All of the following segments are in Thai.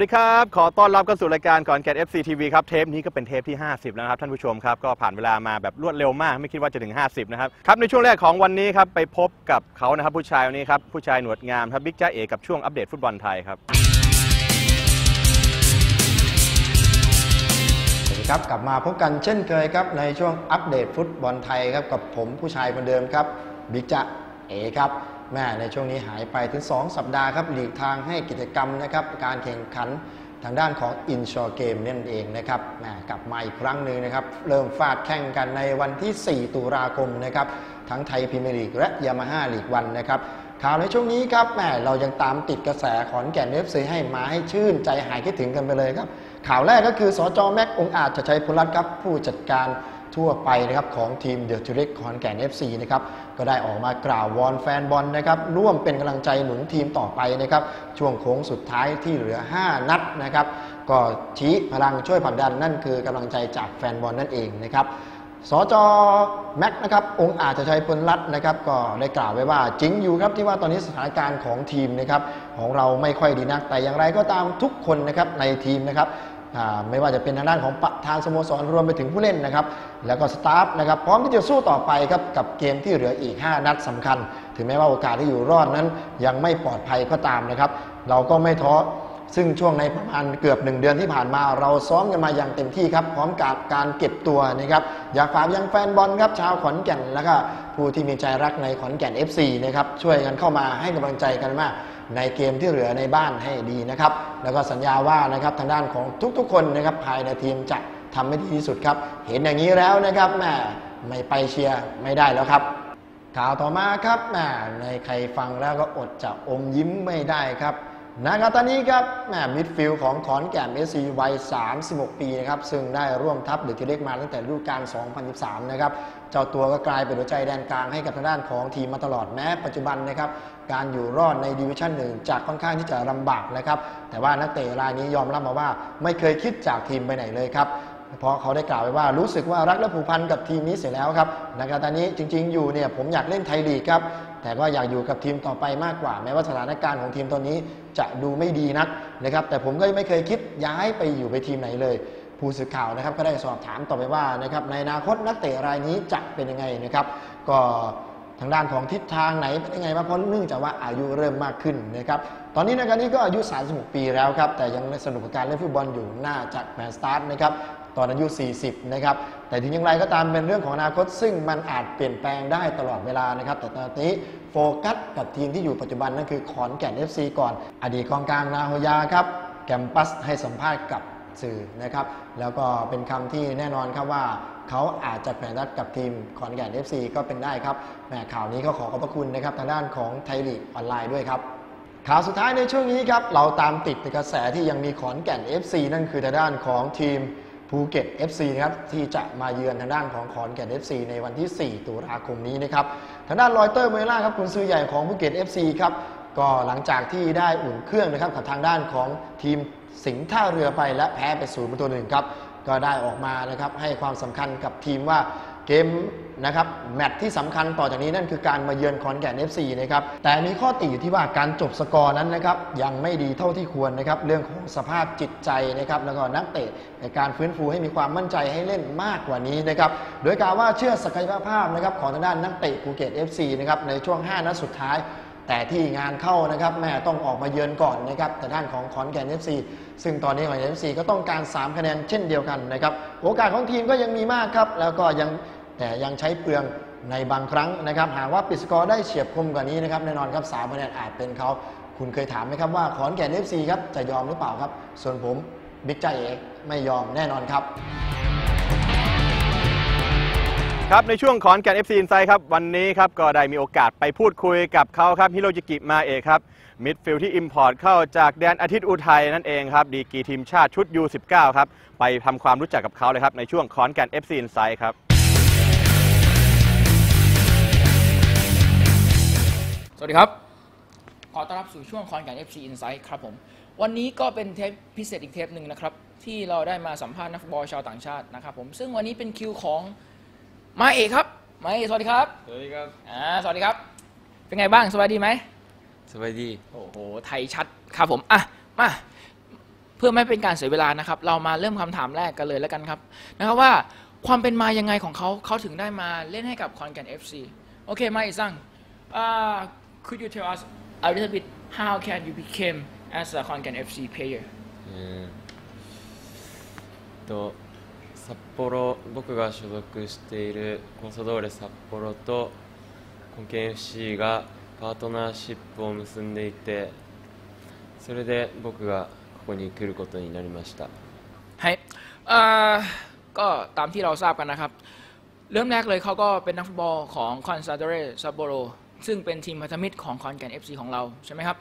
สวัสดีครับ ขอต้อนรับเข้าสู่รายการก่อนแกน FC TV ครับ เทปนี้ก็เป็นเทปที่ 50 แล้วนะครับท่านผู้ชมครับ ก็ผ่านเวลามาแบบรวดเร็วมาก ไม่คิดว่าจะถึง 50 นะครับ ครับ ในช่วงแรกของวันนี้ครับ ไปพบกับเขานะครับ ผู้ชายคนนี้ครับ ผู้ชายหนวดงามครับบิ๊กจ้าเอกับช่วงอัปเดตฟุตบอลไทยครับ สวัสดีครับ กลับมาพบกันเช่นเคยครับในช่วงอัปเดตฟุตบอลไทยครับกับผมผู้ชายคนเดิมครับบิ๊กจะเอครับ แม่ในช่วงนี้หายไปถึง 2 สัปดาห์ครับหลีกทางให้กิจกรรมนะครับการแข่งขันทางด้านของอินชอร์เกมนั่นเองนะครับแม่กลับมาอีกครั้งหนึ่งนะครับ เริ่มฟาดแข่งกันในวันที่ 4 ตุลาคมนะครับ ทั้งไทยพรีเมียร์ลีกและยามาฮ่าลีกวันนะครับข่าวในช่วงนี้ครับแม่เรายังตามติดกระแสขอนแก่นเอฟซีให้มาให้ชื่น ใจหายคิดถึงกันไปเลยครับ ข่าวแรกก็คือสจแม็กองอาจจะใช้พลรัตน์ครับผู้จัดการทั่วไปนะครับของทีมเดอะจูเล็กขอนแก่น FC นะครับ ก็ได้ออกมากล่าววอนแฟนบอลนะครับร่วมเป็นกำลังใจหนุนทีมต่อไปนะครับช่วงโค้งสุดท้ายที่เหลือ 5 นัดนะครับก็ชี้พลังช่วยผลักดันนั่นคือกำลังใจจากแฟนบอลนั่นเองนะครับสจแม็กนะครับองค์อาจจะใช้พลรัตนะครับก็ได้กล่าวไว้ว่าจริงอยู่ครับที่ว่าตอนนี้สถานการณ์ของทีมนะครับของเราไม่ค่อยดีนักแต่อย่างไรก็ตามทุกคนนะครับในทีมนะครับ ไม่ว่าจะเป็นทางด้านของประธานสโมสรรวมไปถึงผู้เล่นนะครับ แล้วก็สตาฟนะครับพร้อมที่จะสู้ต่อไปครับกับเกมที่เหลืออีก 5 นัดสำคัญ ถึงแม้ว่าโอกาสที่อยู่รอดนั้น ยังไม่ปลอดภัยก็ตามนะครับ เราก็ไม่ท้อซึ่งช่วงในประมาณเกือบ1เดือนที่ผ่านมา เราซ้อมกันมาอย่างเต็มที่ครับ พร้อมกับการเก็บตัวนะครับ อยากฝากยังแฟนบอลครับชาวขอนแก่น แล้วก็ผู้ที่มีใจรักในขอนแก่น FC นะครับช่วยกันเข้ามาให้กำลังใจกันมาก ในเกมที่เหลือในบ้านให้ดีนะครับ แล้วก็สัญญาว่านะครับทางด้านของทุกๆ คนนะครับภายในทีมจะทำให้ดีที่สุดครับ เห็นอย่างนี้แล้วนะครับแม่ไม่ไปเชียร์ไม่ได้แล้วครับ ข่าวต่อมาครับแม่ในใครฟังแล้วก็อดจะอมยิ้มไม่ได้ครับ นะครับตอนนี้ครับแหมมิดฟิลด์ของขอนแก่นเอซีวัย 36 ปีนะครับซึ่งได้ร่วมทัพเดือทีเล็กมาตั้งแต่ฤดูกาล 2013 นะครับเจ้าตัวก็กลายเป็นหัวใจแดนกลางให้กับทางด้านของทีมมาตลอดแม้ปัจจุบันนะครับการอยู่รอดในดิวิชั่นหนึ่งจากค่อนข้างที่จะลำบากนะครับแต่ว่านักเตะรายนี้ยอมรับมาว่าไม่เคยคิดจากทีมไปไหนเลยครับเพราะเขาได้กล่าวไว้ว่ารู้สึกว่ารักและผูกพันกับทีมนี้เสียแล้วครับนะครับตอนนี้จริงๆอยู่เนี่ยผมอยากเล่นไทยลีกครับ แต่ก็อยากอยู่กับทีมต่อไปมากกว่า แม้ว่าสถานการณ์ของทีมตอนนี้จะดูไม่ดีนักนะครับ แต่ผมก็ไม่เคยคิดย้ายไปอยู่ไปทีมไหนเลย ผู้สื่อข่าวนะครับก็ได้สอบถามต่อไปว่านะครับในอนาคตนักเตะรายนี้จะเป็นยังไงนะครับ ก็ทางด้านของทิศทางไหนเป็นยังไงบ้างเพราะเนื่องจากว่าอายุเริ่มมากขึ้นนะครับตอนนี้นะครับนี่ก็อายุ 36 ปีแล้วครับแต่ยังสนุกกับการเล่นฟุตบอลอยู่น่าจะแมนสตาร์ทนะครับตอนอายุ 40 นะครับ แต่ถึงอย่างไรก็ตามเป็นเรื่องของอนาคต ซึ่งมันอาจเปลี่ยนแปลงได้ตลอดเวลานะครับ แต่ตอนนี้โฟกัสกับทีมที่อยู่ปัจจุบันนั่นคือขอนแก่น FC ก่อน อดีตกองกลางนาโฮยาครับแกมปัสให้สัมภาษณ์กับสื่อนะครับ แล้วก็เป็นคำที่แน่นอนครับว่าเขาอาจจะแข่งรัดกับทีมขอนแก่น FC ก็เป็นได้ครับแหมข่าวนี้ก็ขอขอบพระคุณนะครับทางด้านของไทยลีกออนไลน์ด้วยครับข่าวสุดท้ายในช่วงนี้ครับเราตามติดกระแสที่ยังมีขอนแก่น FC นั่นคือทางด้านของทีม ภูเก็ต FC นะครับที่จะมาเยือนทางด้านของขอนแก่น FC ในวันที่ 4 ตุลาคมนี้นะครับทางด้านรอยเตอร์เมล่าครับคุณซื้อใหญ่ของภูเก็ต FC ครับก็หลังจากที่ได้อุ่นเครื่องนะครับกับทางด้านของทีมสิงห์ท่าเรือไปและแพ้ไปศูนย์ประตูหนึ่งครับก็ได้ออกมานะครับให้ความสำคัญกับทีมว่าเกม นะครับแมตช์ที่สำคัญต่อจากนี้นั่นคือการมาเยือนขอนแก่น FC นะครับแต่มีข้อติอยู่ที่ว่าการจบสกอร์นั้นนะครับยังไม่ดีเท่าที่ควรนะครับเรื่องของสภาพจิตใจนะครับแล้วก็นักเตะในการฟื้นฟูให้มีความมั่นใจให้เล่นมากกว่านี้นะครับโดยกล่าวว่าเชื่อศักยภาพนะครับของทางด้านนักเตะภูเก็ต FC นะครับในช่วง 5 นัดสุดท้ายแต่ที่งานเข้านะครับแม่ต้องออกมาเยือนก่อนนะครับแต่ด้านของขอนแก่น FC ซึ่งตอนนี้ขอนแก่น FC ก็ต้องการ 3 คะแนนเช่นเดียวกันนะครับโอกาสของทีมก็ยังมีมากครับ แล้วก็ยัง แต่ยังใช้เปลืองในบางครั้งนะครับ หากว่าปิดสกอร์ได้เฉียบคมกว่านี้นะครับแน่นอนครับสามคะแนนอาจเป็นเขาคุณเคยถามไหมครับว่าขอนแก่น FC ครับจะยอมหรือเปล่าครับ ส่วนผมบิ๊กใจเอกไม่ยอมแน่นอนครับครับในช่วงขอนแก่น FC Insight ครับวันนี้ครับก็ได้มีโอกาสไปพูดคุยกับเขาครับฮิโรจิกิมาเอะครับมิดฟิลด์ที่อิมพอร์ตเข้าจากแดนอาทิตย์อุทัยนั่นเองครับดีกีทีมชาติชุด U19 ครับไปทำความรู้จักกับเขาเลยครับในช่วงขอนแก่น FC Insight ครับ ดีครับ ขอต้อนรับสู่ช่วงคอนแก่น FC Insight ครับผม วันนี้ก็เป็นเทปพิเศษอีกเทปหนึ่งนะครับ ที่เราได้มาสัมภาษณ์นักฟุตบอลชาวต่างชาตินะครับผม ซึ่งวันนี้เป็นคิวของมาเอกครับ มาเอกสวัสดีครับ สวัสดีครับ อ่า สวัสดีครับ เป็นไงบ้าง สบายดีไหมสวัสดี โอ้โห ไทยชัดครับผม อะ มา เพื่อไม่เป็นการเสียเวลานะครับ เรามาเริ่มคำถามแรกกันเลยแล้วกันครับ นะครับว่าความเป็นมายังไงของเขา เขาถึงได้มาเล่นให้กับคอนแกน FC โอเค มาอีซัง uh, could you tell us a little bit how can you became as a คอนแกน FC player えーと札幌僕が所属しているコンサドーレ札幌とコンケン FC がパートナーシップを結んでいてそれで僕がここに来ることになりました ให้เอ่อก็ตามที่เราทราบกันนะครับ เริ่มแรกเลยเขาก็เป็นนักฟุตบอลของคอนซาโดเรซัปโบโร ซึ่งเป็นทีมพันธมิตรของคอนแกน FC ของเราใช่ไหมครับ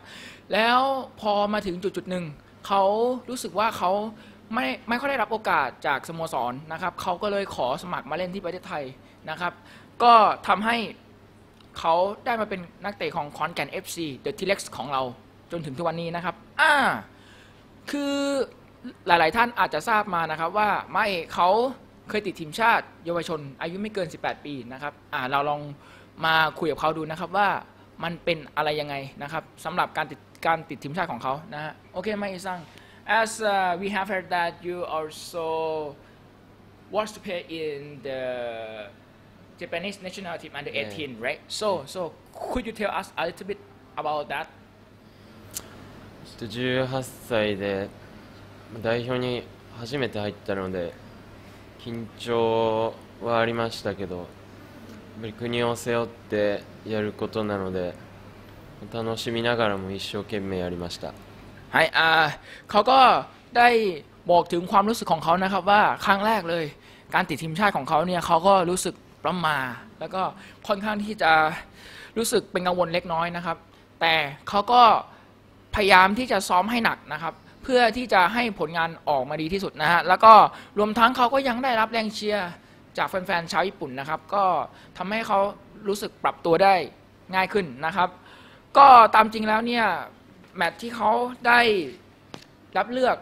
แล้วพอมาถึงจุดจุดหนึ่งเขารู้สึกว่าเขาไม่ไม่ค่อยได้รับโอกาสจากสโมสรนะครับเขาก็เลยขอสมัครมาเล่นที่ประเทศไทยนะครับ ก็ทำให้เขาได้มาเป็นนักเตะของคอนแกน FC The T-Rex ของเราจนถึงทุกวันนี้นะครับอ่าคือหลาย ๆ ท่านอาจจะทราบมานะครับว่ามาเอกเขาเคยติดทีมชาติเยาวชนอายุไม่เกิน 18 ปีนะครับอ่าเราลอง มาคุยกับเขาดูนะครับว่ามันเป็นอะไรยังไงนะครับสำหรับการติดการติดทีมชาติของเขานะฮะโอเคมาเอกซัง as uh, we have heard that you also want to play in the Japanese national team under 18 right so so could you tell us a little bit about that ちょっと18歳で代表に初めて入ったので緊張はありましたけどやっぱり 国を背負ってやることなので楽しみながらも一生懸命やりました ให้อ่าเขาก็ได้บอกถึงความรู้สึกของเขานะครับว่าครั้งแรกเลย การติดทีมชาติของเขาเนี่ยเขาก็รู้สึกประหมา แล้วก็ค่อนข้างที่จะรู้สึกเป็นกังวลเล็กน้อยนะครับ แต่เขาก็พยายามที่จะซ้อมให้หนักนะครับ เพื่อที่จะให้ผลงานออกมาดีที่สุดนะฮะแล้วก็รวมทั้งเขาก็ยังได้รับแรงเชียร์ จากแฟนๆชาวญี่ปุ่นนะครับ ก็ทำให้เขารู้สึกปรับตัวได้ง่ายขึ้นนะครับ ก็ตามจริงแล้วเนี่ยแมตช์ที่เขาได้รับเลือก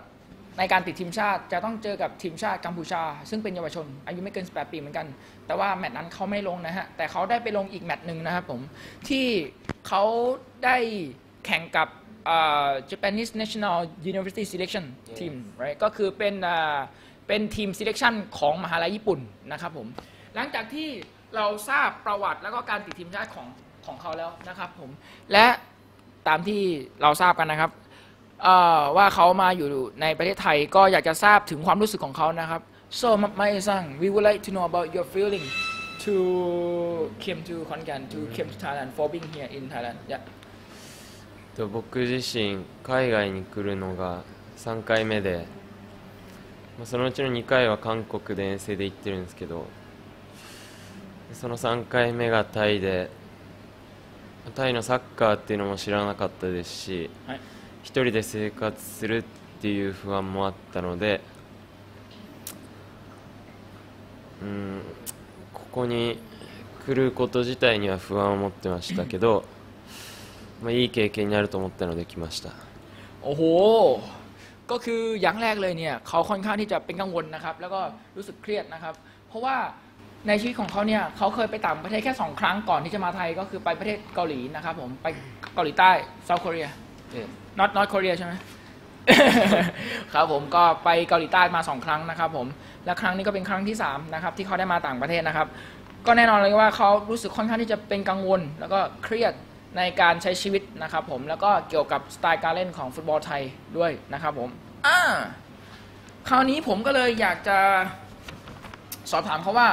ในการติดทีมชาติจะต้องเจอกับทีมชาติกัมพูชา ซึ่งเป็นเยาวชน อายุไม่เกิน 18 ปีเหมือนกัน แต่ว่าแมตช์นั้นเขาไม่ลงนะฮะ แต่เขาได้ไปลงอีกแมตช์หนึ่งนะครับผมที่เขาได้แข่งกับอ่า Japanese National University Selection Team right ก็คือเป็นอ่า เป็นทีม selection ของมหาลัยญี่ปุ่นนะครับผม หลังจากที่เราทราบประวัติแล้วก็การติดทีมชาติของของเขาแล้วนะครับผม และตามที่เราทราบกันนะครับเอ่อว่าเขามาอยู่ในประเทศไทยก็อยากจะทราบถึงความรู้สึกของเขานะครับ so ไม่ซัง we would like to know about your feeling to came to Konkan to came to Thailand for being here in Thailand yeah と僕自身海外に来るのが3回目で、まあ、 そのうちの2回は韓国で遠征で行ってるんですけどその3回目がタイでタイのサッカーっていうのも知らなかったですし、はい、1人で生活するっていう不安もあったのでうんここに来ること自体には不安を持ってましたけど、まあ、いい経験になると思ったので来ました。おお ก็คืออย่างแรกเลยเนี่ยเขาค่อนข้างที่จะเป็นกังวลนะครับ แล้วก็รู้สึกเครียดนะครับ เพราะว่าในชีวิตของเขาเนี่ยเขาเคยไปต่างประเทศแค่สองครั้งก่อนที่จะมาไทยก็คือไปประเทศเกาหลีนะครับผมไปเกาหลีใต้ South Korea not not Korea ใช่ไหมครับผมก็ไปเกาหลีใต้มาสองครั้งนะครับผมและครั้งนี้ก็เป็นครั้งที่สามนะครับที่เขาได้มาต่างประเทศนะครับ ก็แน่นอนเลยว่าเขารู้สึกค่อนข้างที่จะเป็นกังวล แล้วก็เครียด ในการใช้ชีวิตนะครับผมแล้วก็เกี่ยวกับสไตล์การเล่นของฟุตบอลไทยด้วยนะครับผมอ่าคราวนี้ผมก็เลยอยากจะสอบถามเขาว่า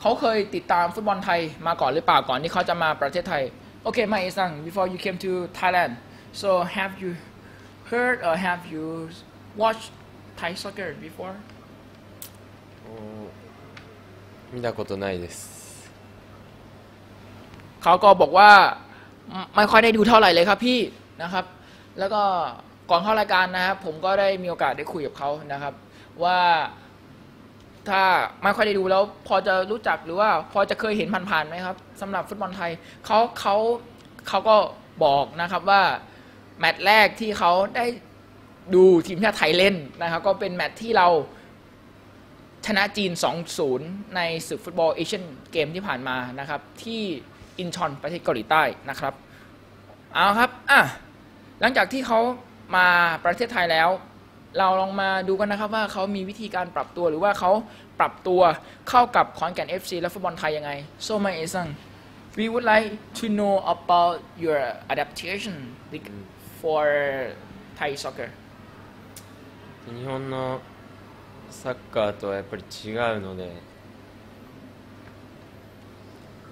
เขาเคยติดตามฟุตบอลไทยมาก่อนหรือเปล่าก่อนที่เขาจะมาประเทศไทย โอเคมาเอซัง before you came to Thailand so have you heard or have you watched Thai soccer before 見たことないです เขาก็บอกว่า ไม่ไม่ค่อยได้ดูเท่าไหร่เลยครับพี่นะครับ แล้วก็ก่อนเข้ารายการนะครับ ผมก็ได้มีโอกาสได้คุยกับเขานะครับ ว่าถ้าไม่ค่อยได้ดูแล้วพอจะรู้จักหรือว่าพอจะเคยเห็นผ่านๆไหมครับสำหรับฟุตบอลไทยเขาเขาเขาก็บอกนะครับว่าแมตช์แรกที่เขาได้ดูทีมชาติไทยเล่นนะครับ ก็เป็นแมตช์ที่เราชนะจีน 2-0 ในศึกฟุตบอลเอเชียนเกมที่ผ่านมานะครับ ที่ อินชอนประเทศเกาหลีใต้นะครับ เอาครับอ่ะหลังจากที่เขามาประเทศไทยแล้ว เราลองมาดูกันนะครับว่าเขามีวิธีการปรับตัวหรือว่าเขาปรับตัวเข้ากับขอนแก่น FC และฟุตบอลไทยยังไง so my a s o n we would like to know about your adaptation like, for Thai soccer 日本のサッカーとはやっぱり違うので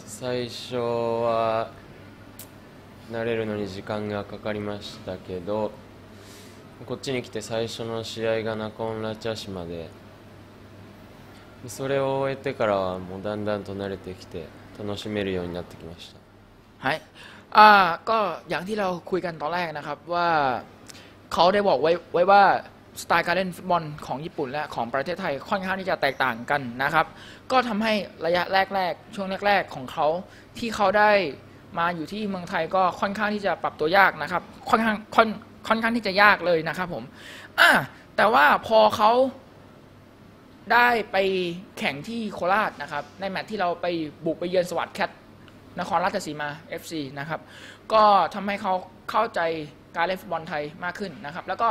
最初は慣れるのに時間がかかりましたけどこっちに来て最初の試合がナコンラチャ島でそれを終えてからはもうだんだんと慣れてきて楽しめるようになってきました はいอ่าก็อย่างที่เราคุยกันตอนแรกนะครับว่าเขาได้บอกไว้ไว้ว่า สไตล์การเล่นฟุตบอลของญี่ปุ่นและของประเทศไทยค่อนข้างที่จะแตกต่างกันนะครับ ก็ทำให้ระยะแรกๆ ช่วงแรก ๆ ของเขาที่เขาได้มาอยู่ที่เมืองไทยก็ค่อนข้างที่จะปรับตัวยากนะครับ ค่อนข้างค่อนค่อนข้างที่จะยากเลยนะครับผมอ่าแต่ว่าพอเขาได้ไปแข่งที่โคราชนะครับ ในแมตช์ที่เราไปบุกไปเยือนสวัสดิ์แคทนครราชสีมา FC นะครับ ก็ทำให้เขาเข้าใจ การเล่นฟุตบอลไทยมากขึ้นนะครับ แล้วก็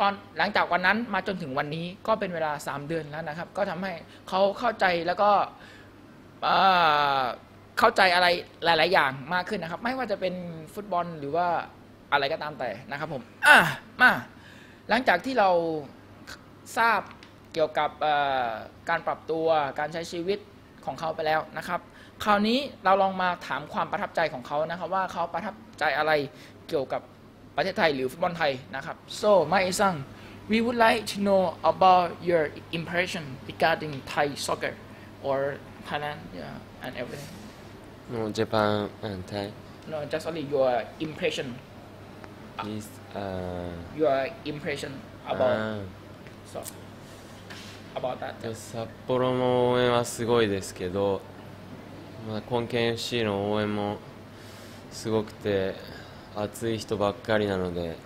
ตอนหลังจากวันนั้นมาจนถึงวันนี้ก็เป็นเวลา 3 เดือนแล้วนะครับ ก็ทำให้เขาเข้าใจแล้วก็เข้าใจอะไรหลาย ๆ อย่างมากขึ้นนะครับ ไม่ว่าจะเป็นฟุตบอลหรือว่าอะไรก็ตามแต่นะครับผมอะมาหลังจากที่เราทราบเกี่ยวกับการปรับตัวการใช้ชีวิตของเขาไปแล้วนะครับ คราวนี้เราลองมาถามความประทับใจของเขานะครับ ว่าเขาประทับใจอะไรเกี่ยวกับ ประเทศไทยหรือฟุตบอลไทยนะครับ so my son we would like to know about your impression regarding Thai soccer or Thailand yeah, and everything もうジャパンうんタイ no just only your impression リスあ your impression ー about あー so about that で札幌も応援はすごいですけど、まあ、今県 FC の応援もすごくて 熱い人ばっかりなので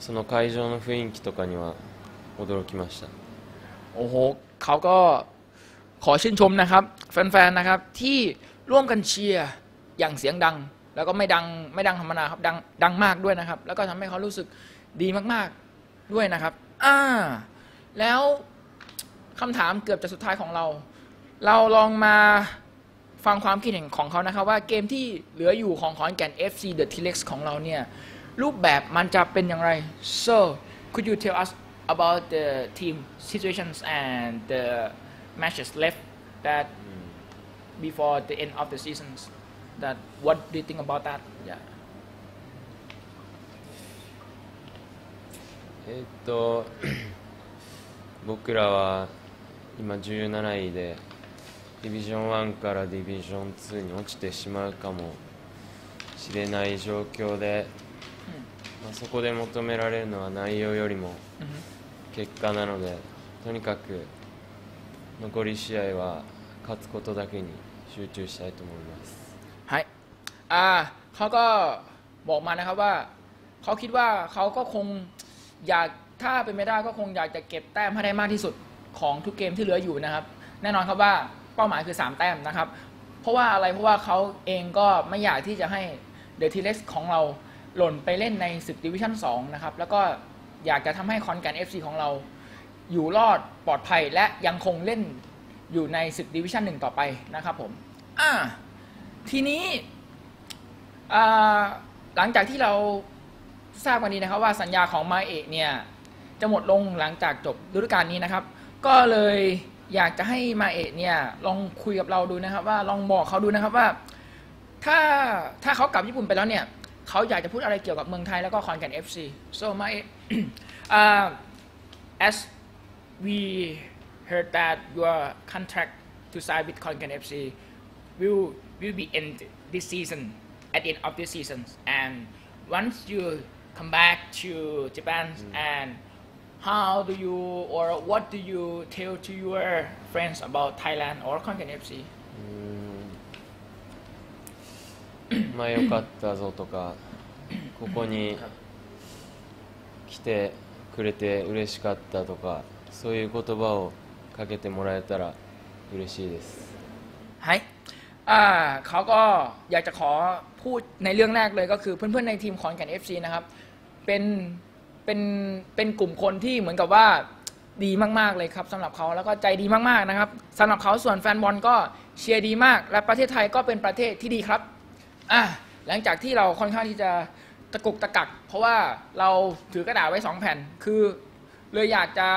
その会場の雰囲気とかには驚きました โอ้โหเขาก็ขอชื่นชมนะครับ แฟนๆ นะครับ ที่ร่วมกันเชียร์อย่างเสียงดัง แล้วก็ไม่ดังไม่ดังธรรมดาครับดังดังมากด้วยนะครับ แล้วก็ทำให้เขารู้สึกดีมากๆด้วยนะครับ อ่า แล้วคำถามเกือบจะสุดท้ายของเรา เราลองมา ฟังความคิดเห็นของเขานะครับ ว่าเกมที่เหลืออยู่ของขอนแก่น FC The T-Rex ของเราเนี่ย รูปแบบมันจะเป็นอย่างไร so could you tell us about the team situations and the matches left that before the end of the seasons that what do you think about that yeah えーっと僕らは今17位で ディビジョン1からディビジョン2に落ちてしまうかもしれない状況で、まあ、そこで求められるのは内容よりも結果なのでとにかく残り試合は勝つことだけに集中したいと思います はいอ่าเขาก็บอกมานะครับว่า เขาคิดว่าเขาก็คงอยากถ้าเป็นไม่ได้ก็คงอยากจะเก็บแต้มให้ได้มากที่สุดของทุกเกมที่เหลืออยู่นะครับ แน่นอนครับว่า เป้าหมายคือ 3 แต้มนะครับ เพราะว่าอะไรเพราะว่าเขาเองก็ไม่อยากที่จะให้เดอะทีเล็กของเราหล่นไปเล่นในศึกดิวิชั่น2นะครับ แล้วก็อยากจะทำให้คอนแกน FC ของเรา อยู่รอดปลอดภัยและยังคงเล่นอยู่ในศึกดิวิชั่นหนึ่งต่อไปนะครับผมอ่าทีนี้หลังจากที่เราทราบวันนี้นะครับว่าสัญญาของมาเอกเนี่ย จะหมดลงหลังจากจบฤดูกาลนี้นะครับ ก็เลย อยากจะให้มาเอกเนี่ยลองคุยกับเราดูนะครับ ว่าลองบอกเขาดูนะครับว่า ถ้าถ้าเขากลับญี่ปุ่นไปแล้วเนี่ยเขาอยากจะพูดอะไรเกี่ยวกับเมืองไทยแล้วก็คอนแกน FC so มาเอก uh, as we heard that your contract to sign with Konkan FC will will be end this season at the end of this season and once you come back to Japan and how do you or what do you tell to your friends about Thailand or Konkan FC うーんまあ良かったぞとかここに来てくれて嬉しかったとかそういう言葉をかけてもらえたら嬉しいです はいอ่าเขาก็อยากจะขอพูดในเรื่องแรกเลยก็คือเพื่อนๆในทีมขอนแก่น FC นะครับ เป็น เป็นเป็นกลุ่มคนที่เหมือนกับว่าดีมากๆเลยครับสำหรับเขาแล้วก็ใจดีมากๆนะครับสำหรับเขาส่วนแฟนบอลก็เชียร์ดีมาก และประเทศไทยก็เป็นประเทศที่ดีครับอะหลังจากที่เราค่อนข้างที่จะตะกุกตะกัก เพราะว่าเราถือกระดาษไว้สองแผ่น คือเลยอยากจะ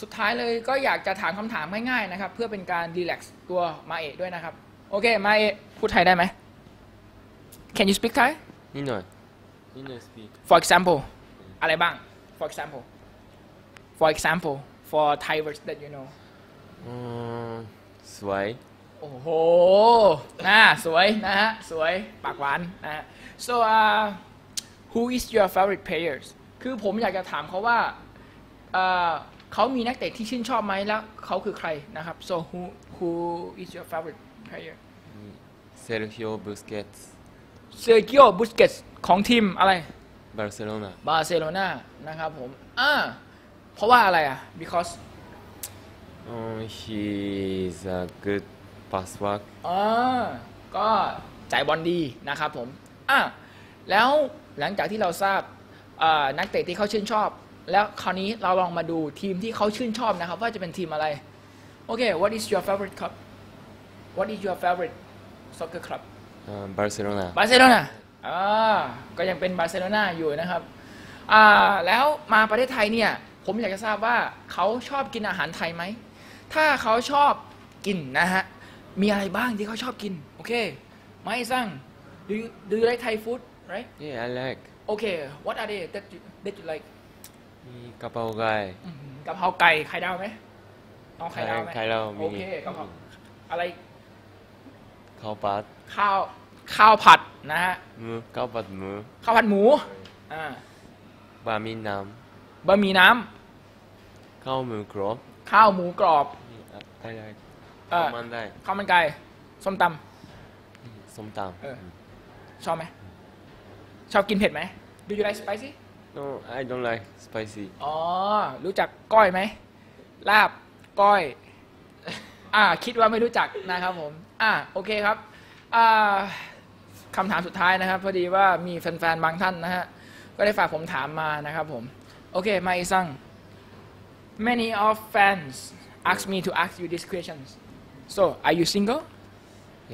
สุดท้ายเลยก็อยากจะถามคำถามง่ายๆนะครับ เพื่อเป็นการรีแลกซ์ตัวมาเอะด้วยนะครับ โอเค มาเอะพูดไทยได้ไหม Can you speak Thai นิดหน่อยนิดหน่อย speak for example อะไรบ้าง for example for example for Thai words that you know อืมสวย โอ้โหน่าสวยนะฮะ สวย ปากหวานนะฮะ so uh, who is your favorite players คือผมอยากจะถามเขาว่าเอ่อเขามีนักเตะที่ชื่นชอบไหมแล้วเขาคือใครนะครับ so who who is your favorite player เซอร์ฮิโอบุสเกตส์ Sergio Busquets ของทีมอะไร บาร์เซโลนาบาร์เซโลนานะครับผมอ่าเพราะว่าอะไรอะ because Um, he's a good pass work อ่าก็จ่ายบอลดีนะครับผมอะแล้วหลังจากที่เราทราบอ่านักเตะที่เขาชื่นชอบ แล้วคราวนี้เราลองมาดูทีมที่เขาชื่นชอบนะครับ ว่าจะเป็นทีมอะไร โอเค what is your favorite club what is your favorite soccer club อ่าบาร์เซโลนาบาร์เซโลนา อ่าก็ยังเป็นบาร์เซโลนาอยู่นะครับอ่าแล้วมาประเทศไทยเนี่ยผมอยากจะทราบว่าเขาชอบกินอาหารไทยไหม ถ้าเขาชอบกินนะฮะ มีอะไรบ้างที่เขาชอบกิน โอเค ไม่สั่ง do you do you like Thai food right Yeah I like โอเค what are they that you, that you like มีกะเพราไก่อื้อหือกะเพราไก่ไข่ดาวไหมน้องไข่ดาวไหมไข่ดาวมีโอเคกะเพราอะไรข้าวผัดข้าว ข้าวผัดนะฮะหมูข้าวผัดหมูข้าวผัดหมูอ่าบะหมี่น้บะหมี่น้ำำข้าวหมูกรอบข้าวหมูกรอบ I like เอ่อข้าวมันได้ข้าวมันไก่ส้มต ส้มตเออำชอบไหมชอบกินเผ็ดไหม Do you like spicy ำ No I don't like spicy อ๋อ รู้จักก้อยไหม ลาบ ก้อย อ่า คิดว่าไม่รู้จักนะครับผม อ่า โอเคครับ อ่า คำถามสุดท้ายนะครับ พอดีว่ามีแฟนๆบางท่านนะฮะก็ได้ฝากผมถามมานะครับผมโอเคมาอีซัง many of fans ask me to ask you these questions so are you single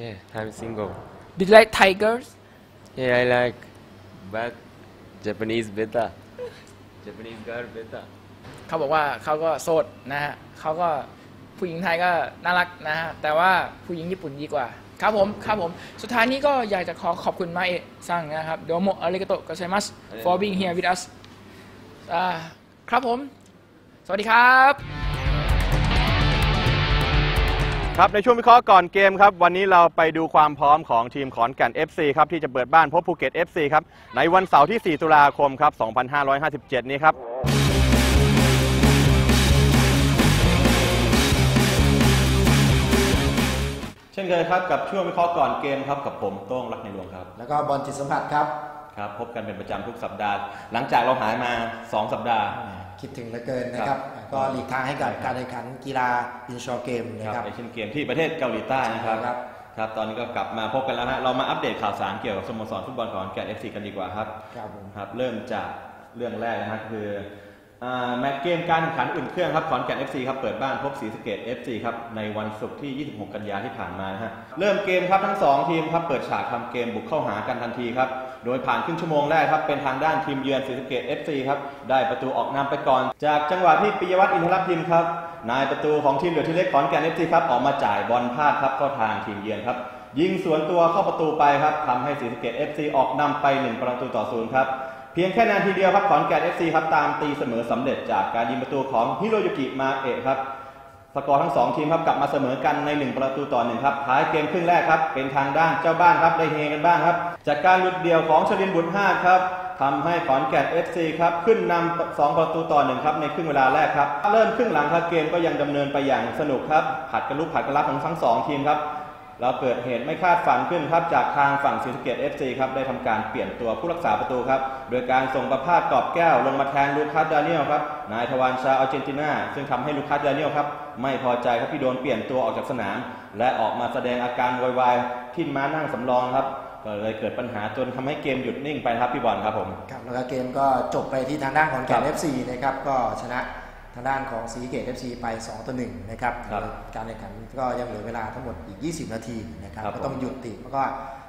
Yeah I'm single Do you like tigers Yeah I like but Japanese better Japanese girl better เขาบอกว่าเขาก็โสดนะฮะเขาก็ผู้หญิงไทยก็น่ารักนะฮะแต่ว่าผู้หญิงญี่ปุ่นดีกว่า ครับผมครับผม สุดท้ายนี้ก็อยากจะขอขอบคุณมาเอะซังนะครับโดโมอาริกาโตะก z ไซมัส for being here with us อ่าครับผม สวัสดีครับ ครับในช่วงวิเคราะห์ก่อนเกมครับ วันนี้เราไปดูความพร้อมของทีมขอนแก่น FC ครับ ที่จะเปิดบ้านพบภูเก็ต FC ครับ ในวันเสาร์ที่ 4 ตุลาคมครับ 2557 นี้ครับ เช่นเคยครับกับช่วงวิเคราะห์ก่อนเกมครับกับผมโต้งรักในหลวงครับ แล้วก็บอลจิตสัมผัสครับครับพบกันเป็นประจำทุกสัปดาห์ หลังจากเราหายมา 2 สัปดาห์ คิดถึงเหลือเกินนะครับ ก็หลีกทางให้กับการแข่งขันกีฬาอินชอร์เกมนะคครัรับบเอเชียนเกมที่ประเทศเกาหลีใต้นะครับครับครับตอนนี้ก็กลับมาพบกันแล้วฮะเรามาอัปเดตข่าวสารเกี่ยวกับสโมสรฟุตบอลของขอนแก่น FC กันดีกว่าครับครับผมครับ เริ่มจากเรื่องแรกนะฮะคืออ่า แมตช์เกมการแข่งขันอุ่นเครื่องครับขอนแก่น FC ครับเปิดบ้านพบศรีสะเกด FC ครับในวันศุกร์ที่ 26 กันยาที่ผ่านมานะฮะเริ่มเกมครับทั้ง 2 ทีมครับเปิดฉากทำเกมบุกเข้าหากันทันทีครับโดยผ่านครึ่งชั่วโมงแรกครับเป็นทางด้านทีมเยือนศรีสะเกด FC ครับได้ประตูออกนำไปก่อน จากจังหวะที่ปิยวัฒน์อินทรพิมพ์ครับนายประตูของทีมเหลือที่เล็กขอนแก่น FC ครับออกมาจ่ายบอลพลาดครับเข้าทางทีมเยือนครับยิงสวนตัวเข้าประตูไปครับทำให้ศรีสะเกด FC ออกนำไป 1 ประตูต่อศูนย์ครับ เพียงแค่นาทีเดียวครับขอนแก่น FC ครับตามตีเสมอสำเร็จจากการยิงประตูของฮิโรยุกิมาเอะครับสกอร์ทั้งสองทีมครับกลับมาเสมอกันใน 1 ประตูต่อหนึ่งครับท้ายเกมครึ่งแรกครับเป็นทางด้านเจ้าบ้านครับได้เฮกันบ้างครับ จากการหลุดเดี่ยวของชลินบุตรห้าครับทำให้ขอนแก่น FC ครับขึ้นนำ2ประตูต่อหนึ่งครับในครึ่งเวลาแรกครับเริ่มครึ่งหลังครับเกมก็ยังดำเนินไปอย่างสนุกครับผัดกันลุกผัดกันรับของทั้งสองทีมครับ แล้วเกิดเหตุไม่คาดฝันขึ้นครับจากทางฝั่งศรีสะเกด FC ครับได้ทำการเปลี่ยนตัวผู้รักษาประตูครับ โดยการส่งประพาสกอบแก้วลงมาแทนลูคัสดาเนียลครับนายทวารชาอาร์เจนตินาซึ่งทำให้ลูคัสดาเนียลครับไม่พอใจครับที่โดนเปลี่ยนตัวออกจากสนาม และออกมาแสดงอาการวยวายที่ม้านั่งสำรองครับก็เลยเกิดปัญหาจนทำให้เกมหยุดนิ่งไปครับพี่บอลครับผมครับแล้วก็เกมก็จบไปที่ทางด้านของแก่ครันบ FC นะครับก็ชนะ ทางด้านของสีเกต FC ไป 2 ต่อ 1 นะครับครับ การแข่งขันก็ยังเหลือเวลาทั้งหมดอีก 20 นาทีนะครับครับ ก็ต้องหยุดติแล้วก็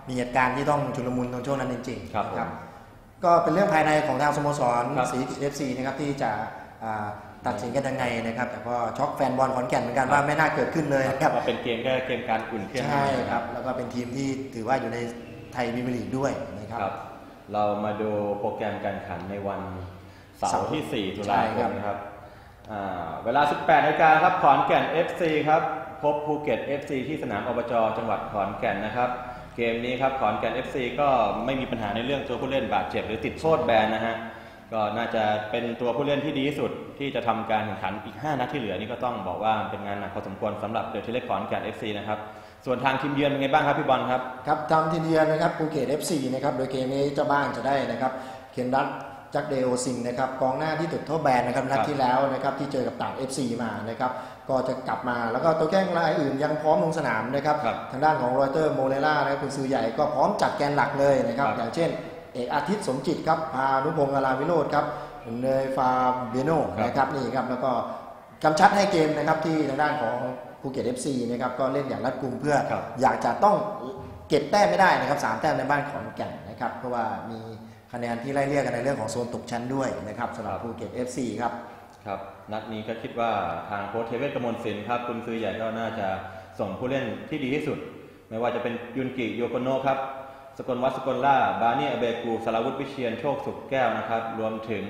มีเหตุการณ์ที่ต้องชุลมุนตรงช่วงนั้นจริงๆครับนะผมก็เป็นเรื่องภายในของทางสโมสรครับสีเกต FC นะครับที่จะอ่าตัดสินกันยังไงนะครับ แต่ก็ช็อกแฟนบอลขอนแก่นเหมือนกันว่าไม่น่าเกิดขึ้นเลยนะครับว่าเป็นเกมแค่เกมการอุ่นเครื่องใช่ครับ แล้วก็เป็นทีมที่ถือว่าอยู่ในไทยพรีเมียร์ลีกด้วยนะครับครับ เรามาดูโปรแกรมการแข่งขันในวันเสาเสาร์ร์ที่ 4 ตุลาใช่คครัมบนะครับอ่า เวลา 18นาฬิกาครับขอนแก่น FC ครับพบภูเก็ต FC ที่สนามอบจจังหวัดขอนแก่นนะครับ เกมนี้ครับขอนแก่น FC ก็ไม่มีปัญหาในเรื่องตัวผู้เล่นบาดเจ็บหรือติดโทษแบนนะฮะก็น่าจะเป็นตัวผู้เล่นที่ดีที่สุดที่จะทำการแข่งขันอีก 5 นัดที่เหลือนี่ก็ต้องบอกว่าเป็นงานหนักพอสมควรสำหรับเดอะทีเล็กขอนแก่น FC นะครับส่วนทางทีมเยือนเป็นไงบ้างครับพี่บอลครับครับทำทีมเยือนนะครับภูเก็ต FC นะครับโดยเกมนี้เจ้าบ้านจะได้นะครับเคนดัต จักเดโอซิงนะครับกองหน้าที่ติดโทษแบนนะครับนัดครับที่แล้วนะครับที่เจอกับต่าง FC มานะครับก็จะกลับมาแล้วก็ตัวแข้งรายอื่นยังพร้อมลงสนามนะครับครับทางด้านของรอยเตอร์โมเลล่านะครับคุณซื้อใหญ่ก็พร้อมจัดแกนหลักเลยนะครับครับอย่างเช่น เอกอาทิตย์สมจิตครับพานุพงศ์อาราวิโรธครับเนยฟาเบโนครับนะครับนี่ครับแล้วก็กำชัดให้เกมนะครับที่ทางด้านของภูเก็ต FC นะครับก็เล่นอย่างรัดกุมเพื่อครับอยากจะต้องเก็บแต้มไม่ได้นะครับสามแต้มในบ้านขอนแก่นนะครับเพราะว่ามี คะแนนที่ไล่เลี่ยกันในเรื่องของโซนตกชั้นด้วยนะครับสำหรับครับภูเก็ต FC ครับครับนัดนี้ก็คิดว่าทางโค้ชเทเวศกมลศิลป์ครับคุณซื้อใหญ่ก็น่าจะส่งผู้เล่นที่ดีที่สุด ไม่ว่าจะเป็นยุนกิโยโกโนะครับสกลวัฒน์สกลล่าบาเนียอเบกูสลาวุฒิวิเชียนโชคสุขแก้วนะครับ รวมถึง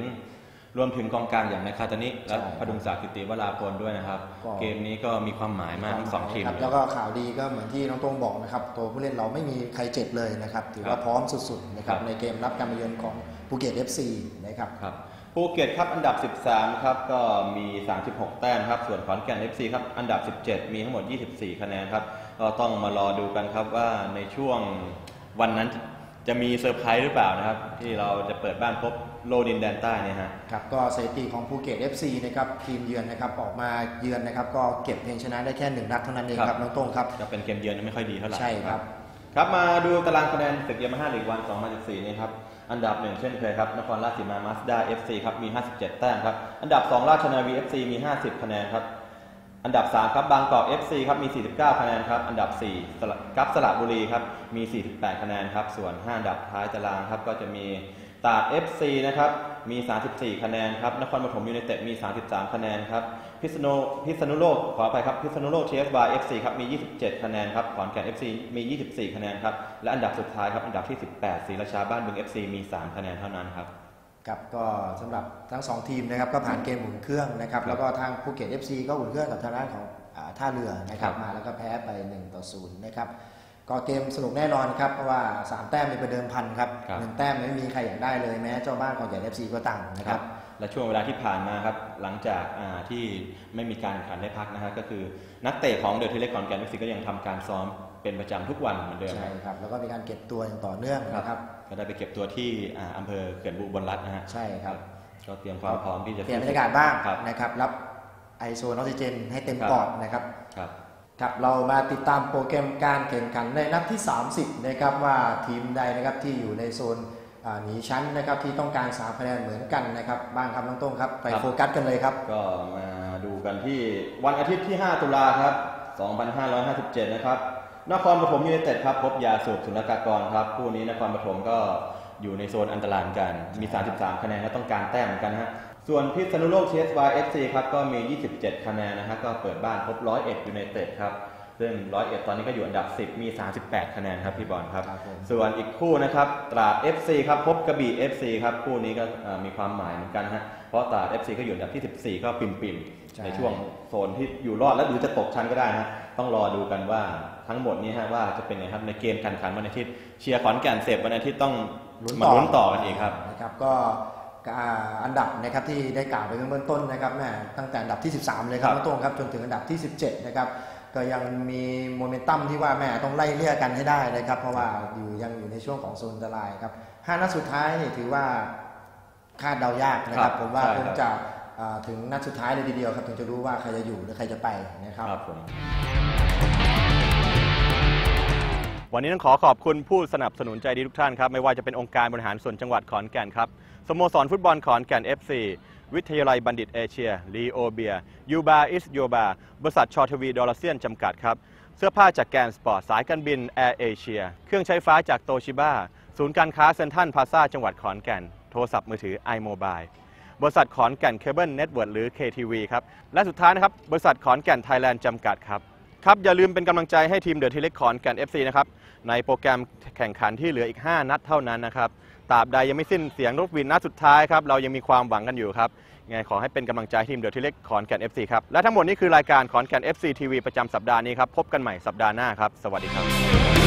รวมถึงกองกลางอย่างในคาตานิและใช่พดุงศักดิ์กิติวราพลด้วยนะครับ ก็ เกมนี้ก็มีความหมายมากทั้งสองทีม ครับเลยแล้วก็ข่าวดีก็เหมือนที่น้องตรงบอกนะครับ ตัวผู้เล่นเราไม่มีใครเจ็บเลยนะครับ ถือครัว่าบพร้อมสุดๆนะครับครับ ในเกมรับการมาเยือนของภูเก็ต FC นะครับ ครับภูเก็ตครับอันดับ 13 ครับก็มี 36 แต้มครับ ส่วนขอนแก่น FC ครับอันดับ 17 มีทั้งหมด 24 คะแนนครับก็ต้องมารอดูกันครับว่าในช่วงวันนั้นจะมีเซอร์ไพรส์หรือเปล่านะครับ ที่เราจะเปิดบ้านพบ โลดินแดนใต้เนี่ยฮะครับก็สถิติของภูเก็ต FC นะครับทีมเยือนนะครับออกมาเยือนนะครับก็เก็บเพียงชนะได้แค่หนึ่งนัดเท่านั้นเองครับครับน้องตรงครับจะเป็นเกมเยือนไม่ค่อยดีเท่าไหร่ใช่ครับครับมาดูตารางคะแนนศึกยามาฮ่าลีกวัน2014นี่ครับอันดับหนึ่งเช่นเคยครับนครราชสีมามาสด้า FC ครับมี 57 แต้มครับอันดับ 2 ราชนาวี FC มี 50 คะแนนครับอันดับ 3 ครับบางกอก FC ครับมี 49 คะแนนครับอันดับ4สระกัปสระบุรีครับมี 48 คะแนนครับส่วน 5 อันดับท้ายตารางครับก็จะมี ตราด FC นะครับมี 34 คะแนนครับนครปฐมยูไนเต็ดมี 33 คะแนนครับพิษณุพิษณุโลกขออภัยครับพิษณุโลก TFY FC ครับมี 27 คะแนนครับขอนแก่น FC มี 24 คะแนนครับและอันดับสุดท้ายครับอันดับที่ 18ศรีราชาบ้านบึง FC มี 3 คะแนนเท่านั้นครับครับก็สำหรับทั้งสองทีมนะครับก็ผ่านเกมอุ่นเครื่องนะครับครับแล้วก็ทางภูเก็ต FC ก็อุ่นเครื่องกับทางด้านของอาท่าเรือนะครับครับมาแล้วก็แพ้ไป1ต่อ0นะครับ ก็เกมสนุกแน่นอนครับเพราะว่า 3 แต้มเป็นประเดิมพันครับครับ หนึ่งแต้มไม่มีใครอยากได้เลยแม้เจ้าบ้านของใหญ่ FC ก็ต่างนะนะคครัรับ บและช่วงเวลาที่ผ่านมาครับหลังจากอ่าที่ไม่มีการแข่งขันได้พักนะฮะก็คือนักเตะของเดอะทีเล็กขอนแก่นเอฟซีก็ยังทำการซ้อมเป็นประจำทุกวันเหมือนเดิมใช่ครับ แล้วก็มีการเก็บตัวอย่างต่อเนื่องนะครับ ก็ได้ไปเก็บตัวที่อ่าอำเภอเขื่อนบุบลรัฐนะฮะใช่ครับ ก็เตรียมความพร้อมที่จะ เปลี่ยนบรรยากาศบ้างครับนะครับ รับไอโซนออกซิเจนให้เต็มครับ ปอดนะครับ ครับ ครับเรามาติดตามโปรแกรมการแข่งขันในนัดที่ 30นะครับว่าทีมใดนะครับที่อยู่ในโซนอ่าหนีชั้นนะครับที่ต้องการ3คะแนนเหมือนกันนะครับบ้างครับน้องโต้งครับไปครับโฟกัสกันเลยครับ ก็มาดูกันที่วันอาทิตย์ที่ 5 ตุลาครับ 2557 นะครับนครปฐมยูไนเต็ดครับพบยาสูบสุลกากรครับคู่นี้นครปฐมก็อยู่ในโซนอันตรายเหมือนกันมี 33 คะแนนและต้องการแต้มเหมือนกันนะฮะ ส่วนพิษณุโลก TSY FC ครับก็มี 27 คะแนนนะฮะก็เปิดบ้านพบ 101ยูไนเต็ดครับซึ่ง 101 ตอนนี้ก็อยู่อันดับ 10 มี 38 คะแนนครับพี่บอลครับครับผมส่วนอีกคู่นะครับ ตราด FC ครับ พบกระบี่ FC ครับ คู่นี้ก็เอ่อมีความหมายเหมือนกันฮะ เพราะตราด FC ก็อยู่อันดับที่ 14 ก็ปิ่มปิ่มๆใช่ในช่วงโซนที่อยู่รอดและหรือจะตกชั้นก็ได้ฮะต้องรอดูกันว่าทั้งหมดนี้ฮะว่าจะเป็นไงครับในเกมการแข่งขันวันอาทิตย์ เชียร์ขอนแก่นเสร็จวันอาทิตย์ต้องมาลุ้นต่อกันอีกครับนะครับก็ อ่าอันดับนะครับที่ได้กล่าวไปเบื้องต้นนะครับแม่ตั้งแต่อันดับที่ 13 เลยครับครับน้องโต้งครับจนถึงอันดับที่ 17 นะครับก็ยังมีโมเมนตัมที่ว่าแม่ต้องไล่เลี่ยกันให้ได้นะครับ เพราะว่าอยู่ยังอยู่ในช่วงของโซนอันตรายครับห้านัดสุดท้ายนี่ถือว่าคาดเดายากนะคครัรับบผมว่าใช่คคงรับจะอ่าถึงนัดสุดท้ายเลยทีเดียวครับถึงจะรู้ว่าใครจะอยู่หรือใครจะไปนะครับครับผมวันนี้ต้องขอขอบคุณผู้สนับสนุนใจดีทุกท่านครับ ไม่ว่าจะเป็นองค์การบริหารส่วนจังหวัดขอนแก่นครับ สโมสรฟุตบอลขอนแก่น FC วิทยาลัยบัณฑิตเอเชียลีโอเบียยูบาอิสโยบาบริษัทชอทวีดอลลาเซียนจำกัดครับ เสื้อผ้าจากแกนสปอร์ต สายการบินแอร์เอเชียเครื่องใช้ไฟฟ้าจากโตชิบ้าศูนย์การค้าเซ็นทรัลพาซาจังหวัดขอนแก่น โทรศัพท์มือถือ iMobile บริษัทขอนแก่นเคเบิลเน็ตเวิร์ดหรือ KTV ครับ และสุดท้ายนะครับ บริษัทขอนแก่นไทยแลนด์จำกัดครับ ครับ อย่าลืมเป็นกำลังใจให้ทีมเดอะทีเล็กขอนแก่น FC นะครับ ในโปรแกรมแข่งขันที่เหลืออีก 5 นัดเท่านั้นนะครับ ตราบใดยังไม่สิ้นเสียงรถวินนัดสุดท้ายครับเรายังมีความหวังกันอยู่ครับไงขอให้เป็นกำลังใจทีมเดอะทีเล็กขอนแก่น FC ครับและทั้งหมดนี้คือรายการขอนแก่น FC TV ประจำสัปดาห์นี้ครับพบกันใหม่สัปดาห์หน้าครับสวัสดีครับ